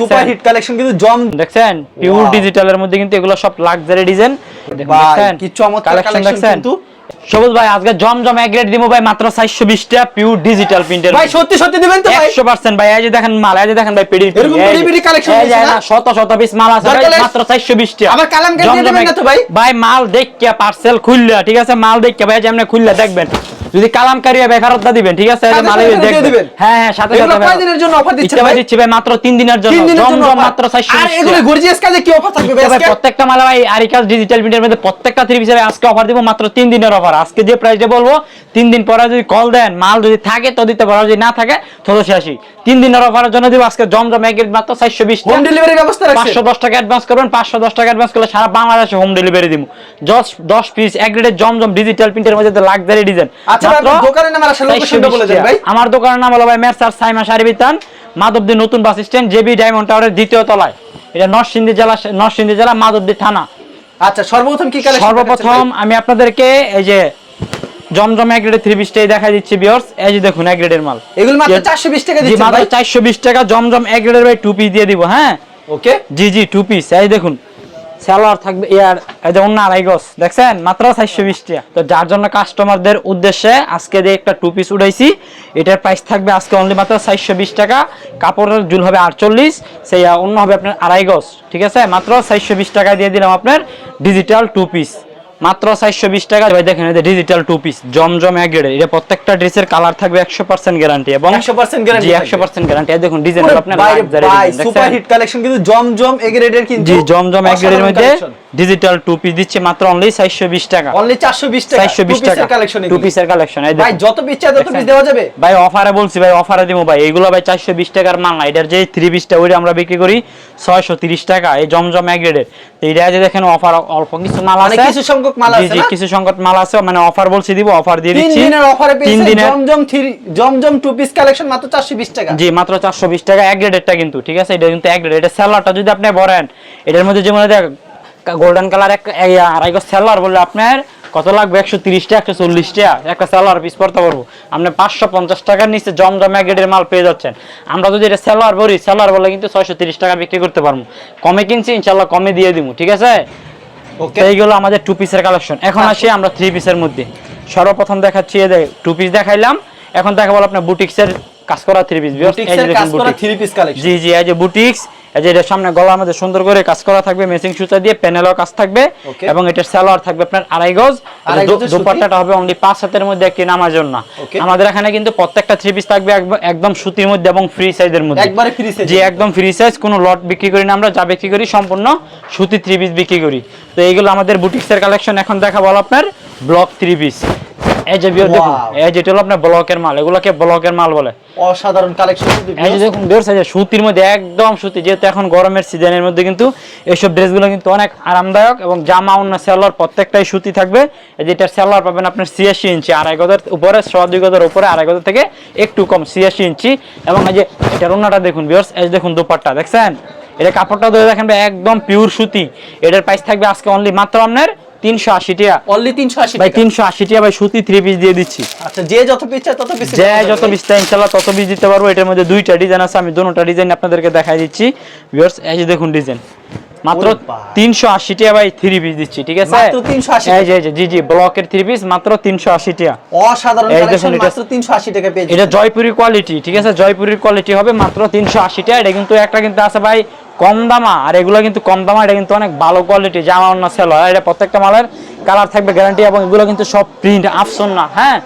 Super hit collection কিন্তু জম দেখছেন? পিওর. ডিজিটালের মধ্যে কিন্তু এগুলো সব লাক্সারি ডিজাইন ভাই, কি চমৎকার collection কিন্তু। সবুজ ভাই আজকে জমজম এক দিমু ভাই মাত্র 420 টাকা পিওর ডিজিটাল প্রিন্টের ভাই সত্যি সত্যি দিবেন তো ভাই? 100% ভাই এই যে দেখেন মাল এই যে দেখেন ভাই পিডি এরকম collection হয়েছে না? শত শত পিস মাল আছে ভাই মাত্র 420 টাকা আবার জমজম দেবেন না তো ভাই? ভাই মাল দেখিয়া পার্সেল খুললা ঠিক আছে? মাল দেখিয়া ভাই যেমন খুললা দেখবেন। যদি কালামকারী হবে ফেরত দিবেন ঠিক আছে? দিবেন। হ্যাঁ হ্যাঁ সাথে সাথে কয় দিনের জন্য অফার ইচ্ছা ভাই? দিচ্ছি ভাই মাত্র 3 দিনের জন্য। তিন দিনের জন্য জমজম মাত্র 420 আর এগুলো গর্জিয়াস কাজে কি অফার থাকবে ভাই? প্রত্যেকটা মালে ভাই আরিকাস ডিজিটাল প্রিন্টের মধ্যে প্রত্যেকটা থ্রি পিসের আজকে অফার দিব মাত্র তিন দিনের অফার আজকে যে প্রাইসে বলব তিন দিন পরে যদি কল দেন মাল যদি থাকে তো দিতে পারো যদি না থাকে তো শেষই তিন দিনের অফারের জন্য দিব আজকে জমজম এক মাত্র চারশো বিশ হোম ডেলিভারি ব্যবস্থা পাঁচশো দশ টাকা অ্যাডভান্স করবেন পাঁচশো দশ টাকা অ্যাডভান্স করলে সারা বাংলাদেশে হোম ডেলিভারি দিব। দশ দশ পিস এক গ্রেডের জমজম ডিজিটাল প্রিন্টের মধ্যে লাক্সারি ডিজাইন আচ্ছা আপনার দোকানের নাম আর আসলে লোকেশনটা বলে দেন ভাই। আমার দোকানের নাম হলো ভাই মেসার সাইমা শারিবিতান মাধবদী নতুন বাস স্ট্যান্ড জেবি ডায়মন্ড টাওয়ারের দ্বিতীয় তলায়। এটা নরসিংদী জেলা নরসিংদী জেলা মাধবদী থানা। আচ্ছা সর্বপ্রথম কি কালেকশন সর্বপ্রথম আমি আপনাদেরকে এই যে জমজম এক গ্রেডের থ্রি পিসটাই দেখা দিচ্ছি বিয়ার্স এই যে দেখুন এক গ্রেডের মাল। এগুলো মাত্র যে- 420 টাকা মাত্র ভাই। চারশো বিশ টাকা জমজম এক গ্রেডের ভাই টু পিস দিয়ে দিব হ্যাঁ? ওকে জি জি টু পিস এই দেখুন স্যালোয়ার থাকবে ইয়ার এই যে অন্য আড়াই গজ, দেখছেন? মাত্র চারশো বিশ টাকা তো যার জন্য কাস্টমারদের উদ্দেশ্যে আজকে যে একটা টু পিস উঠাইছি, এটার প্রাইস থাকবে আজকে অনলি মাত্র চারশো বিশ টাকা। কাপড়ের জুল হবে আটচল্লিশ সেই অন্য হবে আপনার আড়াই ঠিক আছে? মাত্র চারশো বিশ টাকায় দিয়ে দিলাম আপনার ডিজিটাল টু পিস মাত্র চারশো বিশ টাকা ভাই দেখেন যে ডিজিটাল টু পিস জমজম এক গ্রেডের এটা প্রত্যেকটা ড্রেসের কালার থাকবে একশো পার্সেন্ট গ্যারান্টি এবং 100% guarantee জি থাকবে। একশো পার্সেন্ট গ্যারান্টি দেখুন ডিজাইন আপনার সুপার হিট কালেকশন কিন্তু জমজম এক গ্রেডের কিন্তু জি জমজম এক গ্রেডের মধ্যে। ডিজিটাল টু পিস দিচ্ছে মাত্র অনলি চারশো বিশ টাকা। অনলি 420 টাকা। চারশো বিশ টাকা। কালেকশন টু পিসের কালেকশন এই ভাই যত পিস চাই তত পিস দেওয়া যাবে। ভাই অফারে বলছি ভাই অফারে দিব ভাই। এগুলো ভাই চারশো বিশ টাকার মাল না। এটার যে থ্রি পিসটা ওইটা আমরা বিক্রি করি ছয়শো তিরিশ টাকা। এই জমজম এক গ্রেডের তো এটা যে দেখেন অফার অল্প কিছু মাল মানে আছে। কিছু সংখ্যক মাল আছে? কিছু সংকট মাল আছে। মানে অফার বলছি দিব অফার দিয়ে তিন দিচ্ছি। দিনের অফারে তিন দিনের Zamzam three Zamzam two piece collection মাত্র 420 টাকা। জি মাত্র চারশো বিশ টাকা। এক গ্রেডেরটা কিন্তু ঠিক আছে? এটা কিন্তু এক গ্রেড এটা স্যালারটা যদি আপনি ভরেন এটার মধ্যে যেমন গোল্ডেন কালার এক আড়াই গজ স্যালার বললে আপনার কত লাগবে? একশো তিরিশ টাকা একশো চল্লিশ টাকা একটা স্যালার পিস পড়তে পারব। আপনি পাঁচশো পঞ্চাশ টাকার নিচে জমজম গ্রেডের মাল পেয়ে যাচ্ছেন। আমরা যদি এটা স্যালার বলি স্যালার বলে কিন্তু ছয়শো তিরিশ টাকা বিক্রি করতে পারব। কমে কিনছি ইনশাল্লাহ কমে দিয়ে দিব ঠিক আছে? ওকে এইগুলো আমাদের টু পিসের কালেকশন এখন আসি আমরা থ্রি পিসের মধ্যে। সর্বপ্রথম দেখাচ্ছি এই টু পিস দেখাইলাম। এখন দেখা দেখাবো আপনার বুটিক্সের কাজ করা three piece three piece collection জি জি এই যে বুটিক্স। এই যে এটার সামনে গলার মধ্যে সুন্দর করে কাজ করা থাকবে মেসিং সুতা দিয়ে প্যানেলও কাজ থাকবে এবং এটার সালোয়ার থাকবে আপনার আড়াই গজ। দুপাট্টাটা হবে অনলি পাঁচ হাতের মধ্যে একটি নামার জন্য। আমাদের এখানে কিন্তু প্রত্যেকটা থ্রি পিস থাকবে একদম সুতির মধ্যে এবং ফ্রি সাইজের মধ্যে। একবারে জি একদম ফ্রি সাইজ কোনো লট বিক্রি করি না আমরা যা বিক্রি করি সম্পূর্ণ সুতি থ্রি পিস বিক্রি করি। তো এইগুলো আমাদের বুটিক্সের কালেকশন এখন দেখাবো আপনার ব্লক থ্রি পিস এই যে বিয়ার দেখুন এই হলো আপনার ব্লকের মাল এগুলোকে ব্লকের মাল বলে। অসাধারণ কালেকশন এই যে দেখুন বের সাইজে সুতির মধ্যে একদম সুতি যেহেতু এখন গরমের সিজনের মধ্যে কিন্তু এইসব ড্রেসগুলো কিন্তু অনেক আরামদায়ক এবং জামা অন্য সেলার প্রত্যেকটাই সুতি থাকবে। যেটার সেলার পাবেন আপনার ছিয়াশি ইঞ্চি আড়াই গদের উপরে দুই গদের উপরে আড়াই গদের থেকে একটু কম ছিয়াশি ইঞ্চি। এবং এই যে এটার অন্যটা দেখুন বিয়ার্স এই দেখুন দুপাট্টা দেখছেন? এটা কাপড়টা ধরে দেখেন একদম পিওর সুতি। এটার প্রাইস থাকবে আজকে অনলি মাত্র আপনার তিনশো আশি টাকা অনলি 380 ভাই তিনশো আশি টাকা ভাই সুতি থ্রি পিস দিয়ে দিচ্ছি। আচ্ছা যে যত পিস তত পিস যে যত বিস্তার ইনশাল্লাহ তত পিস দিতে পারব। এটার মধ্যে দুইটা ডিজাইন আছে আমি দুটা ডিজাইন আপনাদেরকে দেখাই দিচ্ছি। ভিউয়ার্স এই যে দেখুন ডিজাইন মাত্র। তিনশো আশি টাকা ভাই থ্রি পিস দিচ্ছি ঠিক আছে? মাত্র 380 এই যে জি জি ব্লকের থ্রি পিস মাত্র তিনশো আশি টাকা অসাধারণ কালেকশন মাত্র 380 টাকা পেয়ে এটা জয়পুরি কোয়ালিটি ঠিক আছে? জয়পুরির কোয়ালিটি হবে মাত্র তিনশো আশি টাকা এটা কিন্তু একটা কিন্তু আছে ভাই কম দামা আর এগুলো কিন্তু কম দামা এটা কিন্তু অনেক ভালো কোয়ালিটি জামা অন্য সেল হয়। এটা প্রত্যেকটা মালের কালার থাকবে গ্যারান্টি এবং এগুলো কিন্তু সব প্রিন্ট আফসন না হ্যাঁ?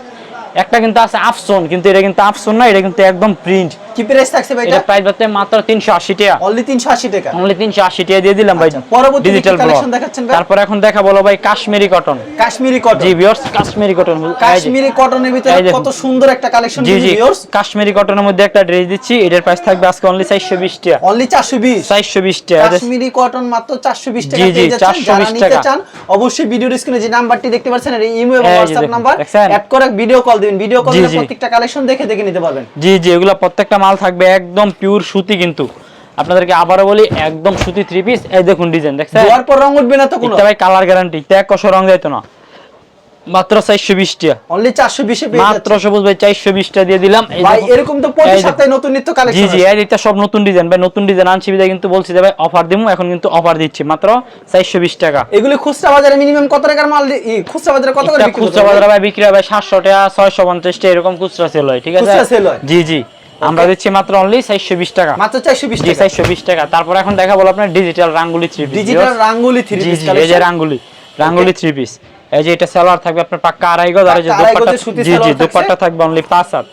একটা কিন্তু আছে আফসন কিন্তু এটা কিন্তু আফসন না এটা কিন্তু একদম প্রিন্ট কি প্রাইস থাকছে ভাই এটা? প্রাইস হচ্ছে মাত্র তিনশো আশি টাকা। অনলি 380 টাকা? অনলি তিনশো আশি টাকা দিয়ে দিলাম ভাই। আচ্ছা, পরবর্তী ডিজিটাল collection দেখাচ্ছেন ভাই? তারপর এখন দেখা বলো ভাই কাশ্মীরি কটন কাশ্মীরি কটন জি ভিউয়ার্স কাশ্মীরি কটন কাশ্মীরি কটনের ভিতরে কত সুন্দর একটা কালেকশন জি ভিউয়ার্স কাশ্মীরি কটনের মধ্যে একটা ড্রেস দিচ্ছি। এটার প্রাইস থাকবে আজকে অনলি চারশো বিশ টাকা। অনলি 420 চারশো বিশ টাকা। কাশ্মীরি কটন মাত্র 420 টাকা পেয়ে যাচ্ছেন। 420 যারা নিতে টাকা। চান অবশ্যই ভিডিওর স্ক্রিনে যে নাম্বারটি দেখতে পাচ্ছেন এই ইমো এবং হোয়াটসঅ্যাপ নাম্বার অ্যাড করে ভিডিও কল দিবেন। ভিডিও কল দিলে প্রত্যেকটা কালেকশন দেখে দেখে নিতে পারবেন। জি জি এগুলো প্রত্যেকটা মাল থাকবে একদম পিওর সুতি কিন্তু। আপনাদেরকে আবারও বলি একদম সুতি থ্রি পিস এই দেখুন ডিজাইন দেখছেন? ধোয়ার পর রং উঠবে না তো কোনো? ভাই কালার গ্যারান্টি ত্যাগ কষ রং যাইতো না। মাত্র চারশো বিশ টাকা। অনলি চারশো বিশে পেয়ে মাত্র সবুজ ভাই চারশো বিশ টাকা দিয়ে দিলাম। ভাই এরকম তো প্রতি সপ্তাহে নতুন নিত্য কালেকশন জি এই এটা সব নতুন ডিজাইন ভাই নতুন ডিজাইন আনছি বিদায় কিন্তু বলছি যে ভাই অফার দিমু এখন কিন্তু অফার দিচ্ছি। মাত্র চারশো বিশ টাকা। এগুলি খুচরা বাজারে মিনিমাম কত টাকার মাল খুচরা বাজারে কত করে বিক্রি খুচরা বাজারে ভাই বিক্রি হয় ভাই সাতশো টাকা ছয়শো পঞ্চাশ টাকা এরকম খুচরা সেল হয় ঠিক আছে? খুচরা sell হয়? জি জি। আমরা দিচ্ছি মাত্র অনলি চারশো বিশ টাকা। মাত্র চারশো বিশ জি টাকা। চারশো বিশ টাকা। তারপর এখন দেখা বলো আপনার digital Rangoli three digital Rangoli three piece এই যে রাঙ্গুলি রাঙ্গুলি থ্রি পিস এই যে এটা সালোয়ার থাকবে আপনার পাক্কা আড়াই গজ আর এই যে দোপাট্টা জি জি দোপাট্টা থাকবে অনলি পাঁচ হাত।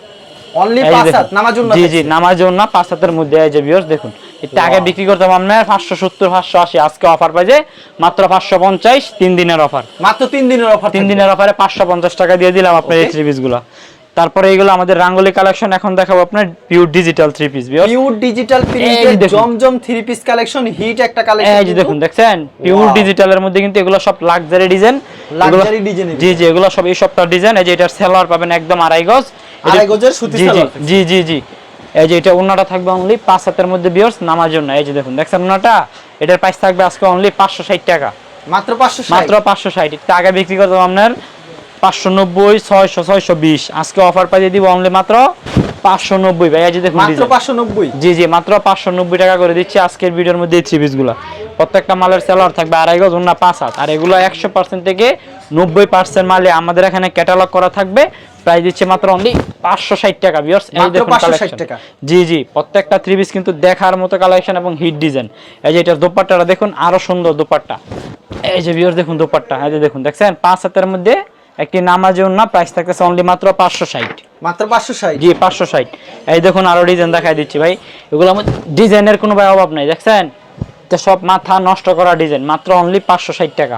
অনলি এই পাঁচ দেখুন। হাত নামার জন্য জি জি। নামার জন্য পাঁচ হাতের মধ্যে এই যে ভিউয়ার্স দেখুন। এটা আগে বিক্রি করতাম সত্তর পাঁচশো আশি। আজকে অফার পাইছে মাত্র পাঁচশো পঞ্চাশ তিন দিনের অফার মাত্র তিন দিনের অফার তিন দিনের অফারে পাঁচশো পঞ্চাশ টাকা দিয়ে দিলাম আপনার এই. থ্রি পিসগুলো। তারপরে এইগুলো আমাদের রাঙ্গলি কালেকশন এখন দেখাবো আপনার pure digital three piece pure digital. Zamzam three piece collection hit একটা কালেকশন এই যে দেখুন দেখছেন? পিওর. ডিজিটালের মধ্যে কিন্তু এগুলো সব লাক্সারি ডিজাইন design এর জি জি এগুলো সব এই সবটা ডিজাইন এই যে এটার সেলার পাবেন একদম আড়াই গজ। আড়াই গজের সুতি জি জি জি জি এই যে এটা ওন্নাটা থাকবে অনলি পাঁচ হাতের মধ্যে বিয়ার্স নামার জন্য। এই যে দেখুন দেখছেন ওন্নাটা এটার প্রাইস থাকবে আজকে অনলি পাঁচশো ষাট টাকা। মাত্র পাঁচশো মাত্র পাঁচশো ষাট। টাকা বিক্রি করতাম আপনার পাঁচশো নব্বই ছয়শো ছয়শো বিশ। আজকে অফার পাইয়ে দিব অনলি মাত্র পাঁচশো নব্বই। ভাই দেখুন পাঁচশো নব্বই? জি জি মাত্র পাঁচশো নব্বই টাকা করে দিচ্ছি। আজকের ভিডিওর মধ্যে থ্রি পিসগুলো প্রত্যেকটা মালের সেলার থাকবে আড়াই গজ অন্য পাঁচ হাত। আর এগুলো একশো পার্সেন্ট থেকে নব্বই পার্সেন্ট মালে আমাদের এখানে ক্যাটালগ করা থাকবে। প্রাইস দিচ্ছে মাত্র অনলি পাঁচশো ষাট টাকা বিয়ার্স এই দেখুন 560 কালেকশন জি জি প্রত্যেকটা থ্রি পিস কিন্তু দেখার মতো কালেকশন এবং হিট ডিজাইন এই যে এটার দোপাট্টাটা দেখুন আরও সুন্দর দোপাট্টা। এই যে বিয়ার্স দেখুন দোপাট্টা। এই যে দেখুন দেখছেন? পাঁচ হাতের মধ্যে একটি নামাজ না প্রাইস থাকতেছে অনলি মাত্র পাঁচশো ষাট। মাত্র পাঁচশো ষাট? জি পাঁচশো ষাট। এই দেখুন আরও ডিজাইন দেখাই দিচ্ছি ভাই। এগুলো আমার ডিজাইনের কোনো ভাই অভাব নাই দেখছেন? এটা সব মাথা নষ্ট করা ডিজাইন মাত্র অনলি পাঁচশো ষাট টাকা।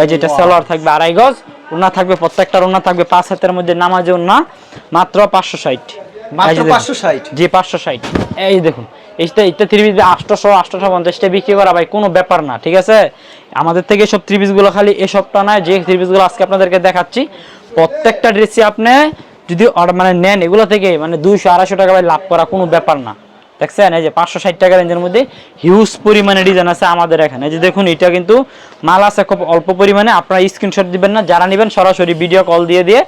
এই যেটা. সালোয়ার থাকবে আড়াই গজ ওনা থাকবে প্রত্যেকটার ওনা থাকবে পাঁচ হাতের মধ্যে নামাজে ওনা মাত্র পাঁচশো ষাট। মাত্র 560 জি পাঁচশো ষাট। এই দেখুন এইটা এটা থ্রি পিস আটশোশো পঞ্চাশটা বিক্রি করা ভাই, কোনো ব্যাপার না, ঠিক আছে? আমাদের থেকে সব থ্রি পিসগুলো খালি এসবটা নয়, যে থ্রি পিসগুলো আজকে আপনাদেরকে দেখাচ্ছি, প্রত্যেকটা ড্রেসই আপনি যদি মানে নেন, এগুলো থেকে মানে দুইশো, আড়াইশো টাকা ভাই লাভ করা কোনো ব্যাপার না। দেখছেন? এই যে পাঁচশো ষাট টাকা রেঞ্জের মধ্যে হিউজ পরিমাণে ডিজাইন আছে আমাদের এখানে। যে দেখুন এটা কিন্তু মাল আছে খুব অল্প পরিমাণে। আপনারা স্ক্রিনশট দিবেন না যারা নেবেন সরাসরি ভিডিও কল দিয়ে দিয়ে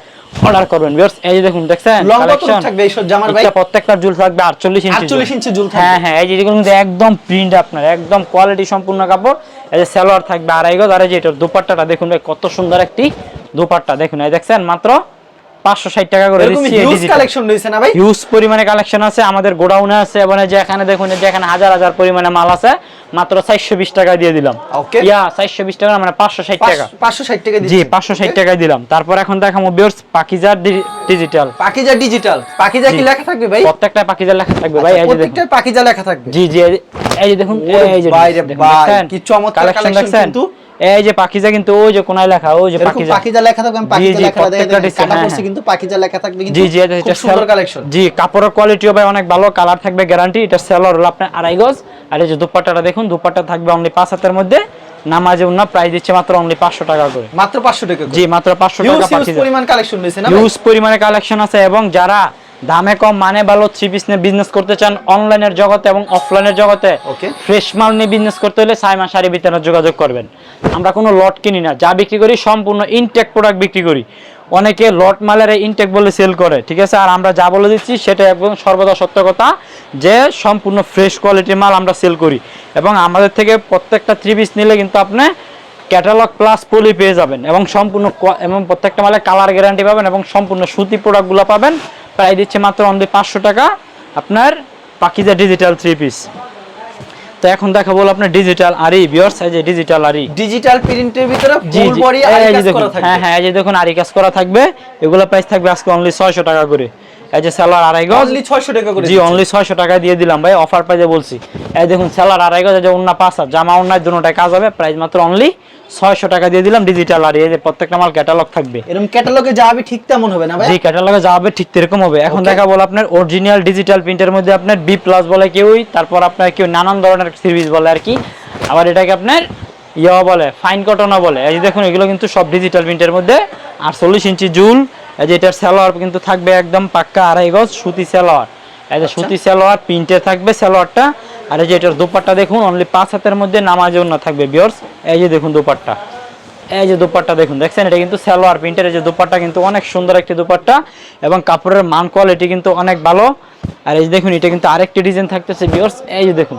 অর্ডার করবেন। Viewers, এই যে দেখুন দেখছেন? collection? থাকবে এইসব জামার ভাই। প্রত্যেকটা জুল থাকবে আটচল্লিশ ইঞ্চি 48 ইঞ্চি জুল থাকবে। হ্যাঁ হ্যাঁ এই যে যেগুলো কিন্তু একদম প্রিন্ট আপনার একদম কোয়ালিটি সম্পূর্ণ কাপড়। এই যে সালোয়ার থাকবে আড়াই গজ। আর এই যে এটার দোপাট্টাটা দেখুন ভাই কত সুন্দর একটি দোপাট্টা। দেখুন এই দেখছেন মাত্র পাঁচশো ষাট টাকা করে দিচ্ছি হিউজ কালেকশন রয়েছে না ভাই? হিউজ পরিমাণে কালেকশন আছে আমাদের গোডাউনে আছে এবং যে এখানে দেখুন যে এখানে হাজার হাজার পরিমাণে মাল আছে মাত্র চারশো বিশ টাকা দিয়ে দিলাম। Okay. ইয়া চারশো বিশ টাকা মানে পাঁচশো ষাট টাকা। পাঁচশো ষাট টাকা জি দিচ্ছি পাঁচশো ষাট টাকায় দিলাম। তারপর এখন দেখাবো বিয়ার্স পাকিজার ডিজিটাল পাকিজা ডিজিটাল পাকিজা কি লেখা থাকবে ভাই? প্রত্যেকটা পাকিজার লেখা থাকবে ভাই আচ্ছা, এই যে দেখুন। প্রত্যেকটাই পাকিজা লেখা থাকবে। জি জি এই- যে দেখুন এই যে ভাই? কি চমৎকার collection কিন্তু। এই যে পাকিজা কিন্তু ওই যে কোনায় লেখা ওই যে পাকিজা পাকিজা লেখা থাকবে আমি জি, পাকিজা জি, লেখা প্রত্যেকটা দেখে কাটা হ্যাঁ, পড়ছে হ্যাঁ। কিন্তু পাকিজা লেখা থাকবে কিন্তু জি জি এটা সুন্দর কালেকশন জি কাপড়ের কোয়ালিটিও ভাই অনেক ভালো কালার থাকবে গ্যারান্টি এটা সেলর হলো আপনার আড়াই গজ। আর এই যে দুপাট্টাটা দেখুন দুপাট্টা থাকবে অনলি পাঁচ হাতের মধ্যে। নামাজে উন্না প্রাইস দিচ্ছে মাত্র অনলি পাঁচশো টাকা করে। মাত্র 500 টাকা জি মাত্র পাঁচশো হিউজ টাকা পাঠিয়ে পরিমাণ কালেকশন রয়েছে না ভাই? হিউজ পরিমাণে কালেকশন আছে এবং যারা দামে কম মানে ভালো থ্রি পিস নিয়ে বিজনেস করতে চান অনলাইনের জগতে এবং অফলাইনের জগতে Okay. ফ্রেশ মাল নিয়ে বিজনেস করতে হলে সাইমা শাড়ি বিতরণের যোগাযোগ করবেন। আমরা কোনো লট কিনি না যা বিক্রি করি সম্পূর্ণ ইনটেক প্রোডাক্ট বিক্রি করি। অনেকে লট মালের ইনটেক বলে সেল করে ঠিক আছে? আর আমরা যা বলে দিচ্ছি সেটা একদম সর্বদা সত্য কথা যে সম্পূর্ণ ফ্রেশ কোয়ালিটির মাল আমরা সেল করি। এবং আমাদের থেকে প্রত্যেকটা থ্রি পিস নিলে কিন্তু আপনি ক্যাটালগ প্লাস পলি পেয়ে যাবেন এবং সম্পূর্ণ এবং প্রত্যেকটা মালে কালার গ্যারান্টি পাবেন এবং সম্পূর্ণ সুতি প্রোডাক্টগুলো পাবেন। প্রায় দিচ্ছে মাত্র অনলি পাঁচশো টাকা আপনার পাকিজা ডিজিটাল থ্রি পিস তো এখন দেখা বলো আপনার ডিজিটাল আরি বিয়ার্স এই যে ডিজিটাল আরি। ডিজিটাল প্রিন্টের ভিতরে ফুল বডি আরি কাজ দেখুন, করা থাকবে। হ্যাঁ হ্যাঁ এই যে দেখুন আরি কাজ করা থাকবে এগুলো প্রাইস থাকবে আজকে অনলি ছয়শো টাকা করে। এই যে সেলার আড়াই গজ। অনলি 600 টাকা করে জি অনলি ছয়শো টাকা দিয়ে দিলাম ভাই অফার প্রাইজে বলছি। এই দেখুন সেলার আড়াই গজ যে অন্য পাঁচ হাজার জামা অন্যায় দুটোটাই কাজ হবে প্রাইস মাত্র অনলি ছয়শো টাকা দিয়ে দিলাম ডিজিটাল আর এই যে প্রত্যেকটা মাল ক্যাটালগ থাকবে। এরকম ক্যাটালগে যাবে ঠিক তেমন হবে না ভাই? জি ক্যাটালগে যা হবে ঠিক এরকম হবে। এখন দেখা বলো আপনার অরিজিনাল ডিজিটাল প্রিন্টের মধ্যে আপনার বি প্লাস বলে কেউই তারপর আপনার কেউ নানান ধরনের সিরিজ বলে আর কি। আবার এটাকে আপনার ইয়া বলে ফাইন কটনও বলে। এই যে দেখুন এগুলো কিন্তু সব ডিজিটাল প্রিন্টের মধ্যে। আটচল্লিশ ইঞ্চি জুল এই যে এটার সালোয়ার কিন্তু থাকবে একদম পাক্কা আড়াই গজ সুতি সালোয়ার। এই যে সুতি সালোয়ার প্রিন্টে থাকবে সালোয়ারটা। আর এই যে এটার দোপাট্টা দেখুন অনলি পাঁচ হাতের মধ্যে নামাজে অন্য থাকবে বিয়র্স এই যে দেখুন দোপাট্টা। এই যে দুপাট্টা দেখুন দেখছেন? এটা কিন্তু সালোয়ার প্রিন্টের এই যে দুপাট্টা কিন্তু অনেক সুন্দর একটি দুপাট্টা এবং কাপড়ের মান কোয়ালিটি কিন্তু অনেক ভালো। আর এই যে দেখুন এটা কিন্তু আরেকটি ডিজাইন থাকতেছে ভিউয়ার্স এই যে দেখুন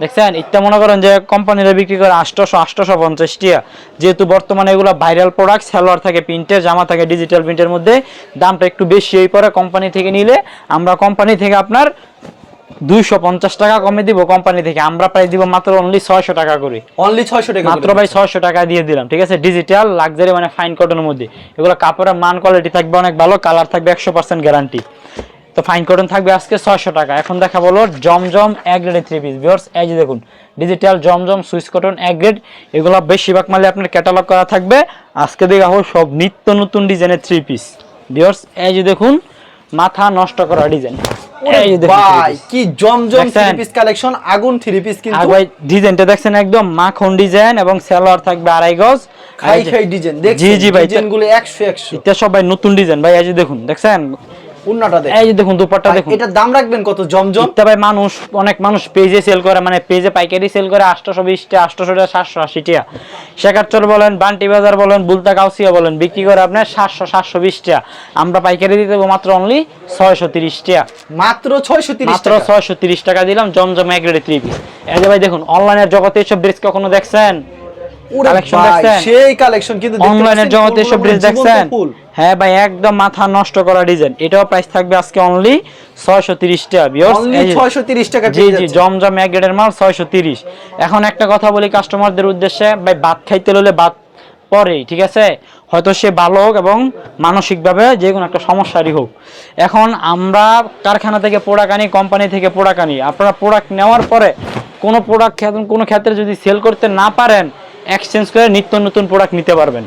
দেখছেন এটা মনে করেন যে কোম্পানিরা বিক্রি করে আটশোশো আটশোশো পঞ্চাশ টিয়া। যেহেতু বর্তমানে এগুলো ভাইরাল প্রোডাক্ট সালোয়ার থাকে প্রিন্টের জামা থাকে ডিজিটাল প্রিন্টের মধ্যে দামটা একটু বেশি হয়ে পড়ে কোম্পানি থেকে নিলে। আমরা কোম্পানি থেকে আপনার দুইশো পঞ্চাশ টাকা কমে দিব কোম্পানি থেকে। আমরা প্রায় দিব মাত্র অনলি ছয়শো টাকা করে। অনলি ছয়শো টাকা মাত্র ভাই ছয়শো টাকা দিয়ে দিলাম ঠিক আছে? ডিজিটাল লাক্সারি মানে ফাইন কটনের মধ্যে। এগুলো কাপড়ের মান কোয়ালিটি থাকবে অনেক ভালো কালার থাকবে একশো পার্সেন্ট গ্যারান্টি তো ফাইন কটন থাকবে আজকে ছয়শো টাকা। এখন দেখা বলো জমজম এক গ্রেডের থ্রি পিস ভিওর্স এই যে দেখুন ডিজিটাল জমজম সুইচ কটন এক গ্রেড এগুলো বেশিরভাগ মালে আপনার ক্যাটালগ করা থাকবে। আজকে দেখা হোক সব নিত্য নতুন ডিজাইনের থ্রি পিস ভিওর্স এই যে দেখুন মাথা নষ্ট করা ডিজাইন এই যে দেখুন three ভাই কি জমজম থ্রি পিস কালেকশন আগুন থ্রি পিস কিন্তু। ভাই ডিজাইনটা দেখছেন একদম মাখন ডিজাইন এবং সালোয়ার থাকবে আড়াই গজ। আর খাই খাই ডিজাইন দেখছেন? জি ভাই ডিজাইনগুলো একশো একশো। এটা সব ভাই নতুন ডিজাইন ভাই এই যে দেখুন দেখছেন? উন্নাটা দেখ এই যে দেখুন দুপাট্টা দেখুন। এটার দাম রাখবেন কত? জমজম? এটা ভাই মানুষ অনেক মানুষ পেজে সেল করে মানে পেজে পাইকারি সেল করে আটশোশো বিশটা আটশোশো টাকা সাতশো আশি টাকা। শেখারচর বলেন বান্টি বাজার বলেন বুলতা কাউসিয়া বলেন বিক্রি করে আপনার সাতশো সাতশো বিশ টাকা। আমরা পাইকারি দিতে দেবো মাত্র অনলি ছয়শো তিরিশ টাকা। মাত্র ছয়শো তিরিশ মাত্র টাকা। ছয়শো তিরিশ টাকা দিলাম জমজম এক রেডি থ্রি পিস এই যে ভাই দেখুন অনলাইনের জগতে এসব ড্রেস কখনো দেখছেন ওরে কালেকশন ভাই, দেখছেন সেই কালেকশন কিন্তু দেখতে অনলাইনের পাচ্ছেন, জগতে এসব ড্রেস দেখছেন? হ্যাঁ ভাই একদম মাথা নষ্ট করা ডিজাইন এটাও প্রাইস থাকবে আজকে অনলি ছয়শো তিরিশ টাকা viewers। Only এই যে- 630 টাকা জি জি জমজম এক গ্রেডের মাল ছয়শো তিরিশ। এখন একটা কথা বলি কাস্টমারদের উদ্দেশ্যে ভাই ভাত খাইতে ভাত পরেই ঠিক আছে? হয়তো সে ভালো হোক এবং মানসিকভাবে যে কোনো একটা সমস্যারই হোক। এখন আমরা কারখানা থেকে প্রোডাক্ট আনি কোম্পানি থেকে প্রোডাক্ট আনি। আপনারা প্রোডাক্ট নেওয়ার পরে কোনো প্রোডাক্ট কোনো ক্ষেত্রে যদি সেল করতে না পারেন এক্সচেঞ্জ করে নিত্য নতুন প্রোডাক্ট নিতে পারবেন।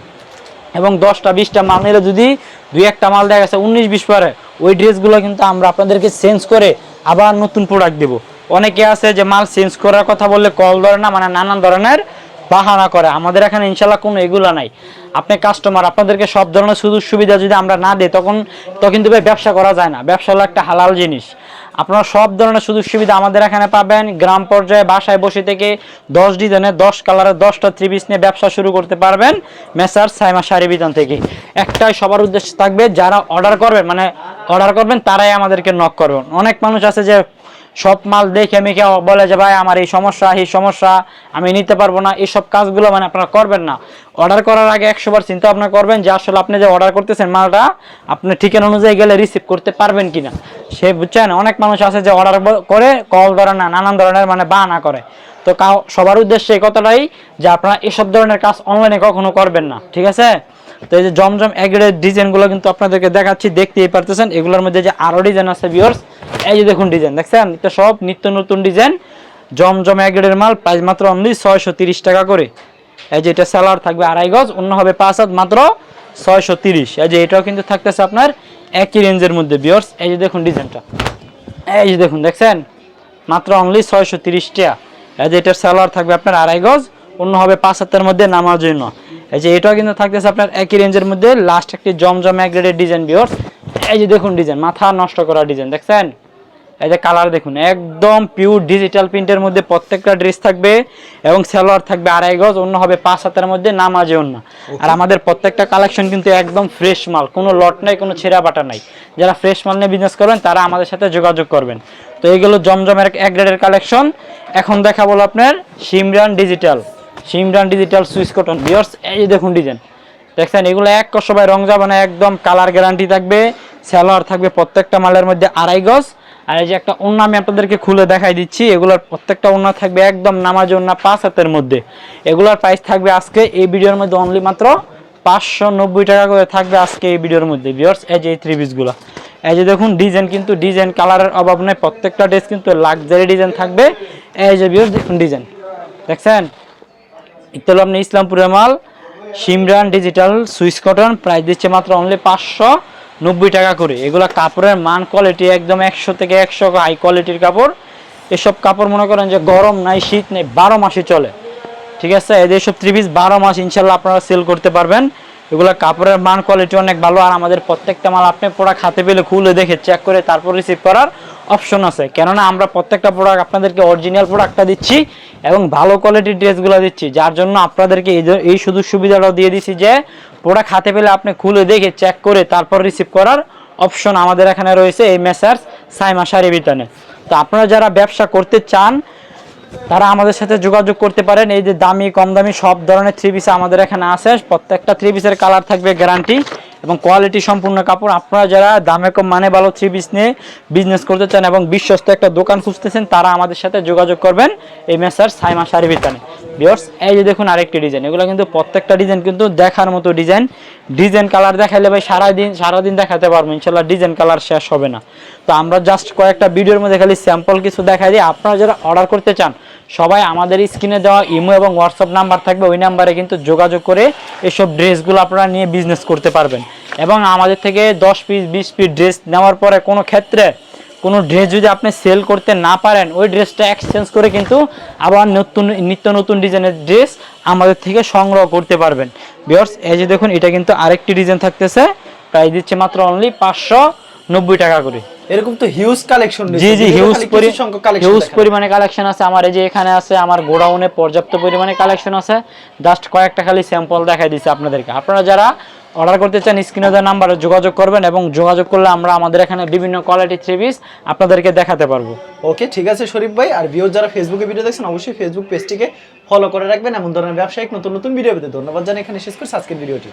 এবং দশটা, বিশটা মাল নিলে যদি দুই একটা মাল দেখা গেছে উনিশ, বিশ পরে, ওই ড্রেসগুলো কিন্তু আমরা আপনাদেরকে চেঞ্জ করে আবার নতুন প্রোডাক্ট দেবো। অনেকে আছে যে মাল চেঞ্জ করার কথা বললে কল ধরে না মানে নানান ধরনের বাহানা করে। আমাদের এখানে ইনশাল্লাহ কোনো এগুলো নাই। আপনি কাস্টমার আপনাদেরকে সব ধরনের সুযোগ সুবিধা যদি আমরা না দিই, তখন তো কিন্তু ভাই ব্যবসা করা যায় না। ব্যবসা হলো একটা হালাল জিনিস। আপনারা সব ধরনের সুযোগ সুবিধা আমাদের এখানে পাবেন। গ্রাম পর্যায়ে বাসায় বসে থেকে দশ ডিজাইনের, দশ কালারের, দশটা ত্রিপিস নিয়ে ব্যবসা শুরু করতে পারবেন। মেসার সাইমা শাড়ি বিতান থেকে। একটাই সবার উদ্দেশ্য থাকবে, যারা অর্ডার করবেন মানে অর্ডার করবেন, তারাই আমাদেরকে নক করবেন। অনেক মানুষ আছে যে সব মাল দেখে মেখে বলে যে, ভাই, আমার এই সমস্যা এই সমস্যা, আমি নিতে পারব না। এইসব কাজগুলো মানে আপনারা করবেন না। অর্ডার করার আগে একশো বার চিন্তা ভাবনা করবেন যে, আসলে আপনি যে অর্ডার করতেছেন মালটা, আপনি ঠিকানা অনুযায়ী গেলে রিসিভ করতে পারবেন কিনা। সে বুঝছেন, অনেক মানুষ আছে যে অর্ডার করে, কল ধরে না, নানান ধরনের মানে বাহানা করে। তো কাউ সবার উদ্দেশ্যে এই কথাটাই যে, আপনারা এসব ধরনের কাজ অনলাইনে কখনো করবেন না, ঠিক আছে? তো এই যে জমজম এগের ডিজাইনগুলো কিন্তু আপনাদেরকে দেখাচ্ছি, দেখতেই পারতেছেন। এগুলোর মধ্যে যে আরও ডিজাইন আছে ভিউয়ার্স এই যে দেখুন ডিজাইন দেখছেন? এটা সব নিত্য নতুন ডিজাইন জমজম এগের মাল প্রাইস মাত্র অনলি ছয়শো তিরিশ টাকা করে। এই যে এটা স্যালার থাকবে আড়াই গজ, অন্য হবে পাঁচ হাত মাত্র ছয়শো তিরিশ। এই যে এটাও কিন্তু থাকতেছে আপনার একই রেঞ্জের মধ্যে ভিউয়ার্স এই যে দেখুন ডিজাইনটা এই যে দেখুন, দেখছেন? মাত্র অনলি ছয়শো তিরিশ টাকা। এই যে এটার স্যালার থাকবে আপনার আড়াই গজ, অন্য হবে পাঁচ হাতের মধ্যে নামার জন্য। এই যে এটাও কিন্তু থাকতেছে আপনার একই রেঞ্জের মধ্যে লাস্ট একটি জমজম এক গ্রেডের ডিজাইন বিওর এই যে দেখুন ডিজাইন মাথা নষ্ট করা ডিজাইন দেখছেন? এই যে কালার দেখুন একদম পিওর ডিজিটাল প্রিন্টের মধ্যে প্রত্যেকটা ড্রেস থাকবে এবং সালোয়ার থাকবে আড়াই গজ অন্য হবে পাঁচ হাতের মধ্যে নামাজে অন্য। আর আমাদের প্রত্যেকটা কালেকশন কিন্তু একদম ফ্রেশ মাল কোনো লট নাই কোনো ছেঁড়া বাটা নাই। যারা ফ্রেশ মাল নিয়ে বিজনেস করবেন তারা আমাদের সাথে যোগাযোগ করবেন। তো এইগুলো জমজমের এক গ্রেডের কালেকশন এখন দেখা বলো আপনার Simran digital Simran digital Swiss cotton viewers এই যে দেখুন ডিজাইন দেখছেন, এগুলো এক সবাই রং যাবে না, একদম কালার গ্যারান্টি থাকবে সালোয়ার থাকবে প্রত্যেকটা মালের মধ্যে আড়াই গজ। আর এই যে একটা ওন্না আমি আপনাদেরকে খুলে দেখাই দিচ্ছি, এগুলোর প্রত্যেকটা ওন্না থাকবে একদম নামাজ ওন্না পাঁচ হাতের মধ্যে। এগুলোর প্রাইস থাকবে আজকে এই ভিডিওর মধ্যে অনলি মাত্র পাঁচশো নব্বই টাকা করে থাকবে আজকে এই ভিডিওর মধ্যে বিয়ার্স এই যে এই থ্রি পিসগুলো এই যে দেখুন ডিজাইন কিন্তু ডিজাইন কালারের অভাব নেই, প্রত্যেকটা ড্রেস কিন্তু লাক্সারি ডিজাইন থাকবে। এই যে বিয়ার্স দেখুন ডিজাইন দেখছেন? হলো আপনি ইসলামপুরের মাল Simran digital Swiss cotton, price দিচ্ছে মাত্র অনলি পাঁচশো নব্বই টাকা করে। এগুলো কাপড়ের মান কোয়ালিটি একদম একশো থেকে একশো হাই কোয়ালিটির কাপড়। এসব কাপড় মনে করেন যে গরম নাই, শীত নেই, বারো মাসে চলে। ঠিক আছে? এদের সব ত্রিপিস বারো মাস ইনশাল্লাহ আপনারা সেল করতে পারবেন। এগুলো কাপড়ের মান কোয়ালিটি অনেক ভালো, আর আমাদের প্রত্যেকটা মাল আপনি প্রোডাক্ট হাতে পেলে খুলে দেখে চেক করে তারপর রিসিভ করার অপশন আছে। কেননা আমরা প্রত্যেকটা প্রোডাক্ট আপনাদেরকে অরিজিনাল প্রোডাক্টটা দিচ্ছি এবং ভালো কোয়ালিটির ড্রেসগুলো দিচ্ছি, যার জন্য আপনাদেরকে এই সুযোগ সুবিধাটাও দিয়ে দিচ্ছি যে প্রোডাক্ট হাতে পেলে আপনি খুলে দেখে চেক করে তারপর রিসিভ করার অপশন আমাদের এখানে রয়েছে এই মেসার্স সাইমা শাড়ি বিতানে তো আপনারা যারা ব্যবসা করতে চান তারা আমাদের সাথে যোগাযোগ করতে পারেন। এই যে দামি, কম দামি সব ধরনের থ্রি পিস আমাদের এখানে আছে। প্রত্যেকটা থ্রি পিসের কালার থাকবে গ্যারান্টি এবং কোয়ালিটি সম্পূর্ণ কাপড়। আপনারা যারা দামে কম মানে ভালো থ্রি পিস নিয়ে বিজনেস করতে চান এবং বিশ্বস্ত একটা দোকান খুঁজতেছেন, তারা আমাদের সাথে যোগাযোগ করবেন এই মেসার সাইমা শাড়ি বিতানে বিয়র্স এই যে দেখুন আরেকটি ডিজাইন এগুলো কিন্তু প্রত্যেকটা ডিজাইন কিন্তু দেখার মতো ডিজাইন ডিজাইন কালার দেখাইলে ভাই সারাদিন সারাদিন দেখাতে পারব, ইনশাল্লাহ ডিজাইন কালার শেষ হবে না। তো আমরা জাস্ট কয়েকটা ভিডিওর মধ্যে খালি স্যাম্পল কিছু দেখাই দিই। আপনারা যারা অর্ডার করতে চান সবাই আমাদের স্ক্রিনে দেওয়া ইমো এবং হোয়াটসঅ্যাপ নাম্বার থাকবে, ওই নাম্বারে কিন্তু যোগাযোগ করে এসব ড্রেসগুলো আপনারা নিয়ে বিজনেস করতে পারবেন। এবং আমাদের থেকে দশ পিস বিশ পিস ড্রেস নেওয়ার পরে কোনো ক্ষেত্রে কোনো ড্রেস যদি আপনি সেল করতে না পারেন, ওই ড্রেসটা এক্সচেঞ্জ করে কিন্তু আবার নতুন, নিত্য নতুন ডিজাইনের ড্রেস আমাদের থেকে সংগ্রহ করতে পারবেন। বিয়ার্স এই যে দেখুন, এটা কিন্তু আরেকটি ডিজাইন থাকতেছে। প্রাইস দিচ্ছে মাত্র অনলি পাঁচশো নব্বই টাকা করে। এরকম তো হিউজ কালেকশন জি জি হিউজ হিউজ পরিমাণে কালেকশন আছে। আমার এই যে এখানে আছে আমার গোডাউনে পর্যাপ্ত পরিমাণে কালেকশন আছে। জাস্ট কয়েকটা খালি স্যাম্পল দেখাই দিচ্ছি আপনাদেরকে। আপনারা যারা অর্ডার করতে চান স্ক্রিনে দেওয়া নাম্বারে যোগাযোগ করবেন এবং যোগাযোগ করলে আমরা আমাদের এখানে বিভিন্ন কোয়ালিটি থ্রি পিস আপনাদেরকে দেখাতে পারব। ওকে ঠিক আছে শরীফ ভাই। আর ভিউজ যারা ফেসবুকে ভিডিও দেখছেন অবশ্যই ফেসবুক পেজটিকে ফলো করে রাখবেন। এমন ধরনের ব্যবসায়িক নতুন নতুন ভিডিও পেতে ধন্যবাদ জানাই এখানে শেষ করছি আজকের ভিডিওটি